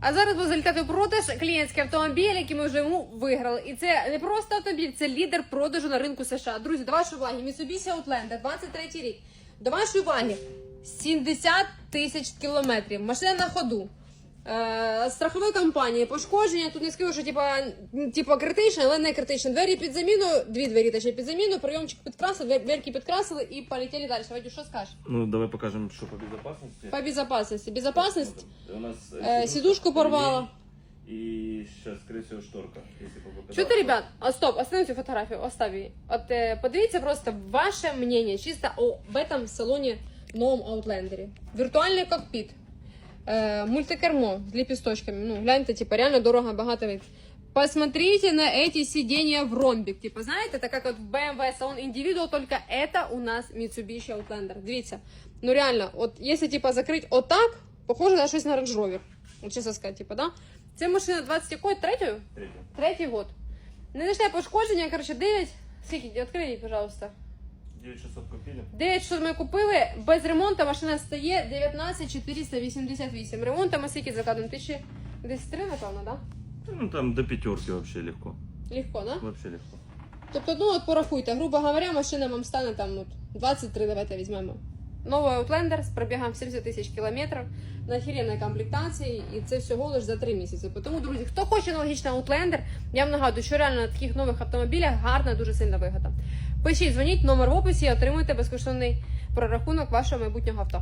А зараз буде залітати продаж клієнтський автомобіль, який ми вже йому виграли. І це не просто автомобіль, це лідер продажу на ринку США. Друзі, до вашої уваги, Mitsubishi Outlander, 23 рік. До вашої уваги, 70 тисяч кілометрів. Машина на ходу. Е, страхової компанії, пошкодження. Тут не скажу, що типа, типа критичне, але не критичне. Двері під заміну, дві двері точніше під заміну, прийомчик підкрасили, дверки підкрасили і полетіли далі. Вадю, що скажеш? Ну, давай покажем, что по безопасности. По безопасности. Безопасность. У нас Э, сидушку порвала. И сейчас, скорее всего, шторка. Если попадать. Чути, ребят, а, стоп, останови цю фотографію, остав її. От е, подивіться просто ваше мнение чисто об этом салоні новому Outlander. Віртуальний кокпіт, е, мультикермо з ліпісточками. Ну, гляньте, типа, реально дорого, багато вид. Посмотрите на эти сиденья в ромбик. Типа, знаєте, так як от в BMW салон Individual, только это у нас Mitsubishi Outlander. Дивіться, ну реально, от якщо типа закрити отак, похоже на щось на Range Rover. От чесно сказати, типа, да? Це машина 20 якої? Третьою? Третья. Третій год. Незначне пошкодження, коротше, 9. Скільки? Відкрий, пожалуйста. 9600 купили. 9, що ми купили, без ремонту машина стає 19 488. Ремонтом ми скільки закладемо? Тисячі десь три, напевно, да? Ну, там до пятерки вообще легко. Легко, да? Вообще легко. Тобто, ну от порахуйте, грубо говоря, машина вам стане там от 23, давайте візьмемо. Новий Outlander з пробігом 70 тисяч кілометрів на охеренній комплектації, і це всього лише за 3 місяці. Тому, друзі, хто хоче аналогічний Outlander, я вам нагадую, що реально на таких нових автомобілях гарна, дуже сильна вигода. Пишіть, дзвоніть, номер в описі і отримуйте безкоштовний прорахунок вашого майбутнього авто.